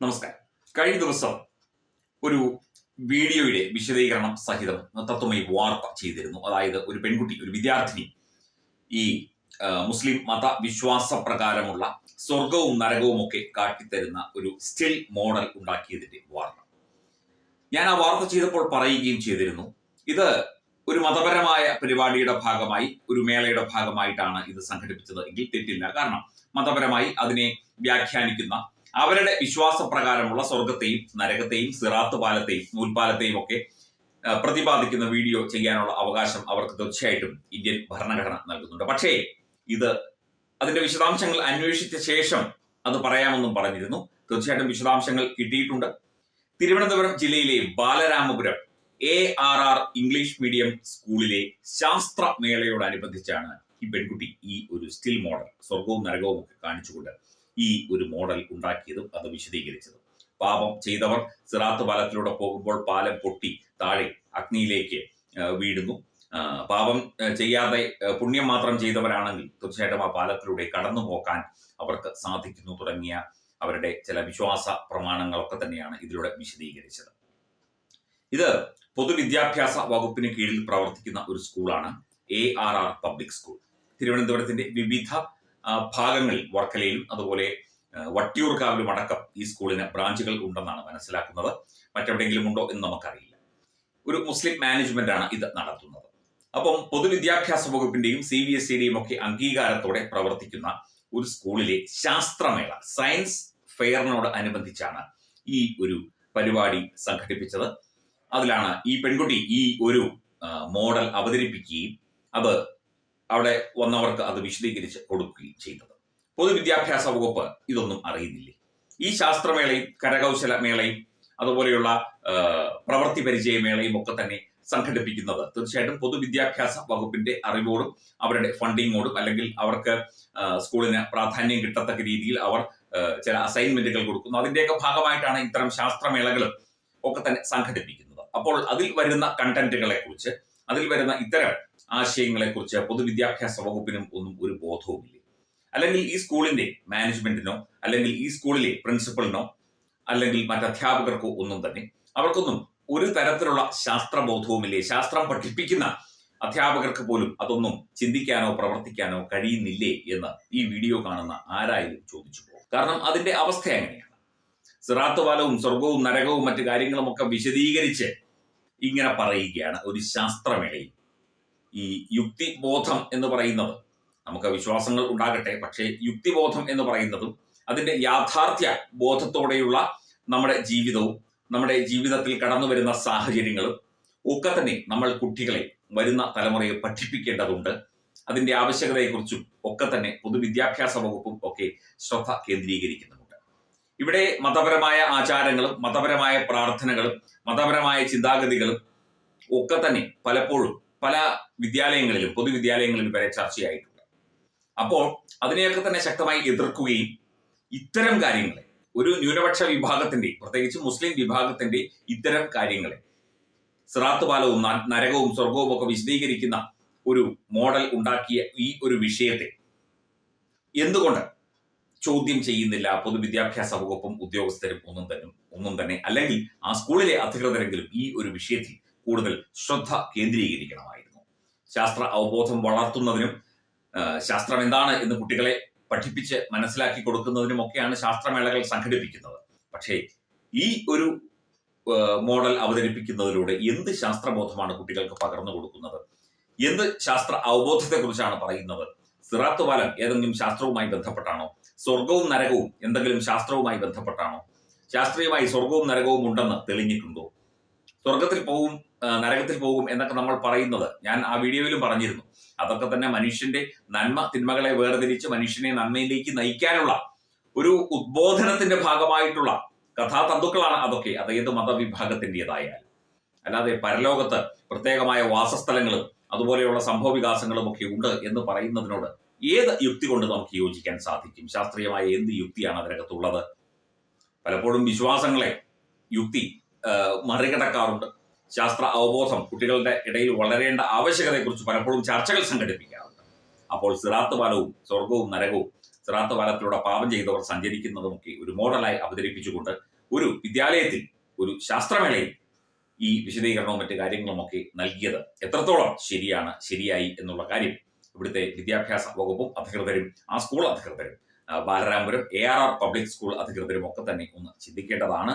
നമസ്കാരം. കഴിഞ്ഞ ദിവസം ഒരു വീഡിയോയുടെ വിശദീകരണം സഹിതം തത്വമായി വാർത്ത ചെയ്തിരുന്നു. അതായത് ഒരു പെൺകുട്ടി ഒരു വിദ്യാർത്ഥിനി ഈ മുസ്ലിം മത വിശ്വാസ പ്രകാരമുള്ള സ്വർഗവും നരകവും ഒക്കെ കാട്ടിത്തരുന്ന ഒരു സ്റ്റിൽ മോഡൽ ഉണ്ടാക്കിയതിന്റെ വാർത്ത. ഞാൻ ആ വാർത്ത ചെയ്തപ്പോൾ പറയുകയും ചെയ്തിരുന്നു ഇത് ഒരു മതപരമായ പരിപാടിയുടെ ഭാഗമായി ഒരു മേളയുടെ ഭാഗമായിട്ടാണ് ഇത് സംഘടിപ്പിച്ചത്. എങ്കിൽ തെറ്റില്ല. കാരണം മതപരമായി അതിനെ വ്യാഖ്യാനിക്കുന്ന അവരുടെ വിശ്വാസപ്രകാരമുള്ള സ്വർഗത്തെയും നരകത്തെയും സിറാത്ത് പാലത്തെയും നൂൽപാലത്തെയും ഒക്കെ പ്രതിപാദിക്കുന്ന വീഡിയോ ചെയ്യാനുള്ള അവകാശം അവർക്ക് തീർച്ചയായിട്ടും ഇന്ത്യൻ ഭരണഘടന നൽകുന്നുണ്ട്. പക്ഷേ ഇത് അതിന്റെ വിശദാംശങ്ങൾ അന്വേഷിച്ച ശേഷം അത് പറയാമെന്നും പറഞ്ഞിരുന്നു. തീർച്ചയായിട്ടും വിശദാംശങ്ങൾ കിട്ടിയിട്ടുണ്ട്. തിരുവനന്തപുരം ജില്ലയിലെ Balaramapuram A R R English medium സ്കൂളിലെ ശാസ്ത്രമേളയോടനുബന്ധിച്ചാണ് ഈ പെൺകുട്ടി ഈ ഒരു സ്റ്റിൽ മോഡൽ സ്വർഗവും നരകവും ഒക്കെ കാണിച്ചുകൊണ്ട് ഈ ഒരു മോഡൽ ഉണ്ടാക്കിയതും അത് വിശദീകരിച്ചതും. പാപം ചെയ്തവർ സിറാത്ത് പാലത്തിലൂടെ പോകുമ്പോൾ പാലം പൊട്ടി താഴെ അഗ്നിയിലേക്ക് വീഴുന്നു. പാപം ചെയ്യാതെ പുണ്യം മാത്രം ചെയ്തവരാണെങ്കിൽ തീർച്ചയായിട്ടും ആ പാലത്തിലൂടെ കടന്നു പോക്കാൻ അവർക്ക് സാധിക്കുന്നു തുടങ്ങിയ അവരുടെ ചില വിശ്വാസ പ്രമാണങ്ങളൊക്കെ തന്നെയാണ് ഇതിലൂടെ വിശദീകരിച്ചത്. ഇത് പൊതുവിദ്യാഭ്യാസ വകുപ്പിന് കീഴിൽ പ്രവർത്തിക്കുന്ന ഒരു സ്കൂളാണ് A R R public school തിരുവനന്തപുരത്തിന്റെ വിവിധ ഭാഗങ്ങളിൽ വർക്കലയിലും അതുപോലെ വട്ടിയൂർക്കാവിലും അടക്കം ഈ സ്കൂളിന് ബ്രാഞ്ചുകൾ ഉണ്ടെന്നാണ് മനസ്സിലാക്കുന്നത്. മറ്റെവിടെയെങ്കിലും ഉണ്ടോ എന്ന് നമുക്കറിയില്ല. ഒരു മുസ്ലിം മാനേജ്മെന്റ് ആണ് ഇത് നടത്തുന്നത്. അപ്പം പൊതുവിദ്യാഭ്യാസ വകുപ്പിന്റെയും സി ബി എസ് സിയുടെയും ഒക്കെ അംഗീകാരത്തോടെ പ്രവർത്തിക്കുന്ന ഒരു സ്കൂളിലെ ശാസ്ത്രമേള സയൻസ് ഫെയറിനോട് അനുബന്ധിച്ചാണ് ഈ ഒരു പരിപാടി സംഘടിപ്പിച്ചത്. അതിലാണ് ഈ പെൺകുട്ടി ഈ ഒരു മോഡൽ അവതരിപ്പിക്കുകയും അത് അവിടെ വന്നവർക്ക് അത് വിശദീകരിച്ച് കൊടുക്കുകയും ചെയ്തത്. പൊതുവിദ്യാഭ്യാസ വകുപ്പ് ഇതൊന്നും അറിയുന്നില്ലേ. ഈ ശാസ്ത്രമേളയും കരകൗശല മേളയും അതുപോലെയുള്ള പ്രവൃത്തി പരിചയ മേളയും ഒക്കെ തന്നെ സംഘടിപ്പിക്കുന്നത് തീർച്ചയായിട്ടും പൊതുവിദ്യാഭ്യാസ വകുപ്പിന്റെ അറിവോടും അവരുടെ ഫണ്ടിങ്ങോടും അല്ലെങ്കിൽ അവർക്ക് സ്കൂളിന് പ്രാധാന്യം കിട്ടത്തക്ക രീതിയിൽ അവർ ചില അസൈൻമെന്റുകൾ കൊടുക്കുന്നു. അതിന്റെയൊക്കെ ഭാഗമായിട്ടാണ് ഇത്തരം ശാസ്ത്രമേളകളും ഒക്കെ തന്നെ സംഘടിപ്പിക്കുന്നത്. അപ്പോൾ അതിൽ വരുന്ന കണ്ടന്റുകളെ കുറിച്ച് അതിൽ വരുന്ന ഇത്തരം ആശയങ്ങളെ കുറിച്ച് പൊതുവിദ്യാഭ്യാസ വകുപ്പിനും ഒന്നും ഒരു ബോധവുമില്ല. അല്ലെങ്കിൽ ഈ സ്കൂളിന്റെ മാനേജ്മെന്റിനോ അല്ലെങ്കിൽ ഈ സ്കൂളിലെ പ്രിൻസിപ്പളിനോ അല്ലെങ്കിൽ മറ്റ് അധ്യാപകർക്കോ ഒന്നും തന്നെ അവർക്കൊന്നും ഒരു തരത്തിലുള്ള ശാസ്ത്രബോധവുമില്ലേ. ശാസ്ത്രം പഠിപ്പിക്കുന്ന അധ്യാപകർക്ക് പോലും അതൊന്നും ചിന്തിക്കാനോ പ്രവർത്തിക്കാനോ കഴിയുന്നില്ലേ എന്ന് ഈ വീഡിയോ കാണുന്ന ആരായാലും ചോദിച്ചു പോകും. കാരണം അതിന്റെ അവസ്ഥ എങ്ങനെയാണ്? സിറാത്ത് പാലവും സ്വർഗവും നരകവും മറ്റു കാര്യങ്ങളും ഒക്കെ വിശദീകരിച്ച് ഇങ്ങനെ പറയുകയാണ് ഒരു ശാസ്ത്രമേളയിൽ. ഈ യുക്തിബോധം എന്ന് പറയുന്നത്. നമുക്ക് വിശ്വാസങ്ങൾ ഉണ്ടാകട്ടെ പക്ഷേ യുക്തിബോധം എന്ന് പറയുന്നതും അതിന്റെ യാഥാർത്ഥ്യ ബോധത്തോടെയുള്ള നമ്മുടെ ജീവിതവും നമ്മുടെ ജീവിതത്തിൽ കടന്നു വരുന്ന സാഹചര്യങ്ങളും ഒക്കെ തന്നെ നമ്മൾ കുട്ടികളെ വരുന്ന തലമുറയെ പഠിപ്പിക്കേണ്ടതുണ്ട്. അതിന്റെ ആവശ്യകതയെക്കുറിച്ചും ഒക്കെ തന്നെ പൊതുവിദ്യാഭ്യാസ വകുപ്പും ഒക്കെ ശ്രദ്ധ കേന്ദ്രീകരിക്കുന്നുമുണ്ട്. ഇവിടെ മതപരമായ ആചാരങ്ങളും മതപരമായ പ്രാർത്ഥനകളും മതപരമായ ചിന്താഗതികളും ഒക്കെ തന്നെ പലപ്പോഴും പല വിദ്യാലയങ്ങളിലും പൊതുവിദ്യാലയങ്ങളിലും വരെ ചർച്ചയായിട്ടുണ്ട്. അപ്പോൾ അതിനെയൊക്കെ തന്നെ ശക്തമായി എതിർക്കുകയും ഇത്തരം കാര്യങ്ങളെ ഒരു ന്യൂനപക്ഷ വിഭാഗത്തിന്റെ പ്രത്യേകിച്ച് മുസ്ലിം വിഭാഗത്തിന്റെ ഇത്തരം കാര്യങ്ങളെ സിറാത്ത് പാലവും നരകവും സ്വർഗവും ഒക്കെ വിശദീകരിക്കുന്ന ഒരു മോഡൽ ഉണ്ടാക്കിയ ഈ ഒരു വിഷയത്തെ എന്തുകൊണ്ട് ചോദ്യം ചെയ്യുന്നില്ല? പൊതുവിദ്യാഭ്യാസ വകുപ്പും ഉദ്യോഗസ്ഥരും ഒന്നും തന്നെ ഒന്നും തന്നെ അല്ലെങ്കിൽ ആ സ്കൂളിലെ അധികൃതരെങ്കിലും ഈ ഒരു വിഷയത്തിൽ കൂടുതൽ ശ്രദ്ധ കേന്ദ്രീകരിക്കണമായിരുന്നു. ശാസ്ത്ര അവബോധം വളർത്തുന്നതിനും ശാസ്ത്രം എന്താണ് എന്ന് കുട്ടികളെ പഠിപ്പിച്ച് മനസ്സിലാക്കി കൊടുക്കുന്നതിനും ഒക്കെയാണ് ശാസ്ത്രമേളകൾ സംഘടിപ്പിക്കുന്നത്. പക്ഷേ ഈ ഒരു മോഡൽ അവതരിപ്പിക്കുന്നതിലൂടെ എന്ത് ശാസ്ത്രബോധമാണ് കുട്ടികൾക്ക് പകർന്നു കൊടുക്കുന്നത്? എന്ത് ശാസ്ത്ര അവബോധത്തെക്കുറിച്ചാണ് പറയുന്നത്? സിറാത്ത് പാലം ഏതെങ്കിലും ശാസ്ത്രവുമായി ബന്ധപ്പെട്ടാണോ? സ്വർഗവും നരകവും എന്തെങ്കിലും ശാസ്ത്രവുമായി ബന്ധപ്പെട്ടാണോ? ശാസ്ത്രീയമായി സ്വർഗവും നരകവും ഉണ്ടെന്ന് തെളിഞ്ഞിട്ടുണ്ടോ? സ്വർഗത്തിൽ പോകും നരകത്തിൽ പോകും എന്നൊക്കെ നമ്മൾ പറയുന്നത്. ഞാൻ ആ വീഡിയോയിലും പറഞ്ഞിരുന്നു. അതൊക്കെ തന്നെ മനുഷ്യന്റെ നന്മ തിന്മകളെ വേർതിരിച്ച് മനുഷ്യനെ നന്മയിലേക്ക് നയിക്കാനുള്ള ഒരു ഉദ്ബോധനത്തിന്റെ ഭാഗമായിട്ടുള്ള കഥാതന്തുക്കളാണ് അതൊക്കെ. അത് ഏത് മതവിഭാഗത്തിന്റെതായാലും അല്ലാതെ പരലോകത്ത് പ്രത്യേകമായ വാസസ്ഥലങ്ങളും അതുപോലെയുള്ള സംഭവ വികാസങ്ങളും ഒക്കെ ഉണ്ട് എന്ന് പറയുന്നതിനോട് ഏത് യുക്തി കൊണ്ട് നമുക്ക് യോജിക്കാൻ സാധിക്കും? ശാസ്ത്രീയമായ എന്ത് യുക്തിയാണ് അതിനകത്തുള്ളത്? പലപ്പോഴും വിശ്വാസങ്ങളെ യുക്തി മറികടക്കാറുണ്ട്. ശാസ്ത്ര അവബോധം കുട്ടികളുടെ ഇടയിൽ വളരേണ്ട ആവശ്യകതയെക്കുറിച്ച് പലപ്പോഴും ചർച്ചകൾ സംഘടിപ്പിക്കാറുണ്ട്. അപ്പോൾ സിറാത്ത് പാലവും സ്വർഗവും നരകവും സിറാത്ത് പാലത്തിലൂടെ പാപം ചെയ്തവർ സഞ്ചരിക്കുന്നതുമൊക്കെ ഒരു മോഡലായി അവതരിപ്പിച്ചുകൊണ്ട് ഒരു വിദ്യാലയത്തിൽ ഒരു ശാസ്ത്രമേളയിൽ ഈ വിശദീകരണവും മറ്റു കാര്യങ്ങളുമൊക്കെ നൽകിയത് എത്രത്തോളം ശരിയാണ് ശരിയായി എന്നുള്ള കാര്യം ഇവിടുത്തെ വിദ്യാഭ്യാസ വകുപ്പും അധികൃതരും ആ സ്കൂൾ അധികൃതരും Balaramapuram A R R public school അധികൃതരും ഒക്കെ തന്നെ ഒന്ന് ചിന്തിക്കേണ്ടതാണ്.